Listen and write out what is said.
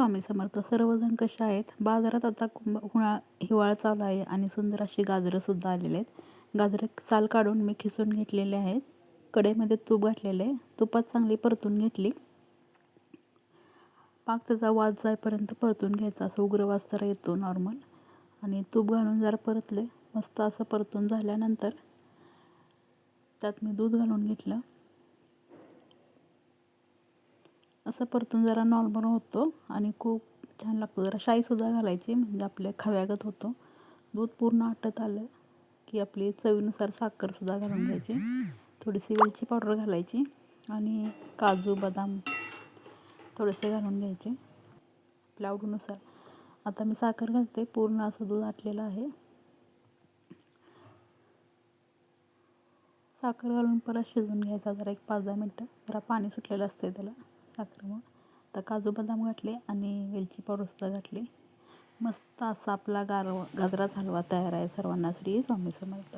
स्वामी समर्थ सर्वजण कसे आहेत? बाजारात आता कुंभ उन्हाळा हिवाळा चालू आहे आणि सुंदर अशी गाजरंसुद्धा आलेले आहेत. गाजरं साल काढून मी खिसून घेतलेले आहेत. कढईमध्ये तूप घातलेले आहे. तुपात चांगली परतून घेतली. पाक त्याचा वाज जाईपर्यंत परतून घ्यायचा. असं उग्र वास जरा येतो नॉर्मल आणि तूप घालून जरा परतले. मस्त असं परतून झाल्यानंतर त्यात मी दूध घालून घेतलं. असं परतून जरा नॉर्मल होतो आणि खूप छान लागतो. जरा शाईसुद्धा घालायची म्हणजे आपल्या खव्यागत होतो. दूध पूर्ण आटत आलं की आपली चवीनुसार साखरसुद्धा घालून घ्यायची थोडीशी वेलची पावडर घालायची आणि काजू बदाम थोडेसे घालून घ्यायचे. आपल्या आवडीनुसार. आता मी साखर घालते पूर्ण असं दूध आटलेलं आहे. साखर घालून परत शिजवून घ्यायचा जरा एक पाच दहा मिनटं. जरा पाणी सुटलेलं असते त्याला. साखरेमुळं आता काजू बदाम घातले आणि वेलची पावडरसुद्धा घातली. मस्त असा आपला गार गाजराचा हलवा तयार आहे सर्वांना श्री स्वामी समर्थ.